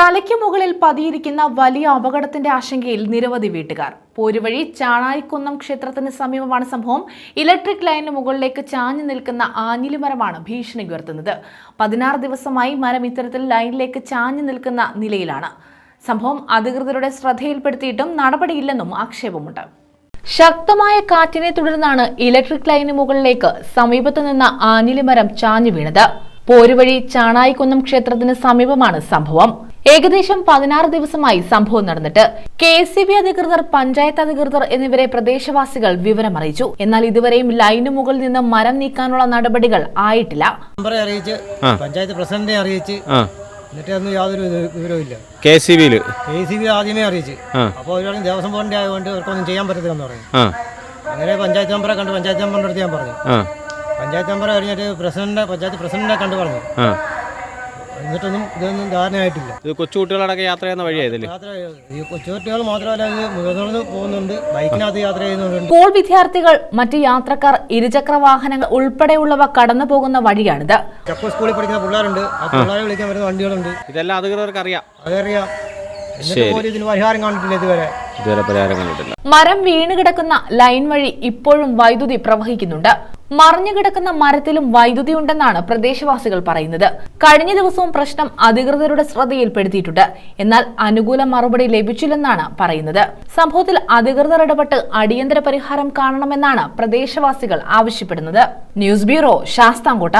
തലയ്ക്ക് മുകളിൽ പതിയിരിക്കുന്ന വലിയ അപകടത്തിന്റെ ആശങ്കയിൽ നിരവധി വീട്ടുകാർ. പോരുവഴി ചാണായിക്കുന്നം ക്ഷേത്രത്തിന് സമീപമാണ് സംഭവം. ഇലക്ട്രിക് ലൈനിന് മുകളിലേക്ക് ചാഞ്ഞു നിൽക്കുന്ന ആഞ്ഞിലിമരമാണ് ഭീഷണി ഉയർത്തുന്നത്. പതിനാറ് ദിവസമായി മരം ഇത്തരത്തിൽ ലൈനിലേക്ക് ചാഞ്ഞു നിൽക്കുന്ന നിലയിലാണ്. സംഭവം അധികൃതരുടെ ശ്രദ്ധയിൽപ്പെടുത്തിയിട്ടും നടപടിയില്ലെന്നും ആക്ഷേപമുണ്ട്. ശക്തമായ കാറ്റിനെ തുടർന്നാണ് ഇലക്ട്രിക് ലൈനിന് മുകളിലേക്ക് സമീപത്തു നിന്ന ആഞ്ഞിലിമരം ചാഞ്ഞു വീണത്. പോരുവഴി ചാണായിക്കുന്നം ക്ഷേത്രത്തിന് സമീപമാണ് സംഭവം. ഏകദേശം പതിനാറ് ദിവസമായി സംഭവം നടന്നിട്ട് കെ എസ് സി ബി അധികൃതർ പഞ്ചായത്ത് അധികൃതർ എന്നിവരെ പ്രദേശവാസികൾ വിവരമറിയിച്ചു. എന്നാൽ ഇതുവരെയും ലൈനു മുകളിൽ നിന്ന് മരം നീക്കാനുള്ള നടപടികൾ ആയിട്ടില്ല. അറിയിച്ച് പഞ്ചായത്ത് പ്രസിഡന്റിനെ അറിയിച്ച് എന്നിട്ട് ഒന്നും യാതൊരു വിവരവുമില്ല. കെ സി ബിയിൽ കെ സി ബി ആദ്യമേ അറിയിച്ച്. അപ്പോൾ ഒരാളും ദേവസ്വം ബോർഡിന്റെ ആയതുകൊണ്ട് ഇവർക്കൊന്നും ചെയ്യാൻ പറ്റത്തില്ലെന്ന് പറഞ്ഞു. അങ്ങനെ പഞ്ചായത്ത് മെമ്പറെ കണ്ട് പഞ്ചായത്ത് മെമ്പറിന്റെ അടുത്ത് ഞാൻ പറഞ്ഞു. പഞ്ചായത്ത് മെമ്പറെ കഴിഞ്ഞിട്ട് പ്രസിഡന്റ് പഞ്ചായത്ത് പ്രസിഡന്റിനെ കണ്ടു പറഞ്ഞു ആ. എന്നിട്ടൊന്നും ഇതൊന്നും ധാരണയായിട്ടില്ല. ഇത് കൊച്ചുകുട്ടികളടക്കം യാത്ര ചെയ്യുന്ന വഴിയായതല്ലേ? യാത്ര ഈ കൊച്ചുകുട്ടികൾ മാത്രമല്ല ഇത് പോകുന്നുണ്ട്. ബൈക്കിനകത്ത് യാത്ര ചെയ്യുന്നുണ്ട് സ്കൂൾ വിദ്യാർത്ഥികൾ മറ്റ് യാത്രക്കാർ ഇരുചക്ര വാഹനങ്ങൾ ഉൾപ്പെടെയുള്ളവ കടന്നു പോകുന്ന വഴിയാണിത്. ചക്കോ സ്കൂളിൽ പഠിക്കുന്ന പിള്ളേരുണ്ട്. ആ പിള്ളേരെ വിളിക്കാൻ വരുന്ന വണ്ടികളുണ്ട്. ഇതെല്ലാം അധികൃതർക്ക് അറിയാം അതറിയാം. എന്നിട്ട് പോലും ഇതിന് പരിഹാരം കാണിട്ടില്ല ഇതുവരെ. മരം വീണ് കിടക്കുന്ന ലൈൻ വഴി ഇപ്പോഴും വൈദ്യുതി പ്രവഹിക്കുന്നുണ്ട്. മറിഞ്ഞു കിടക്കുന്ന മരത്തിലും വൈദ്യുതി ഉണ്ടെന്നാണ് പ്രദേശവാസികൾ പറയുന്നത്. കഴിഞ്ഞ ദിവസവും പ്രശ്നം അധികൃതരുടെ ശ്രദ്ധയിൽപ്പെടുത്തിയിട്ടുണ്ട്. എന്നാൽ അനുകൂല മറുപടി ലഭിച്ചില്ലെന്നാണ് പറയുന്നത്. സംഭവത്തിൽ അധികൃതർ ഇടപെട്ട് അടിയന്തര പരിഹാരം കാണണമെന്നാണ് പ്രദേശവാസികൾ ആവശ്യപ്പെടുന്നത്. News bureau Sasthamkotta.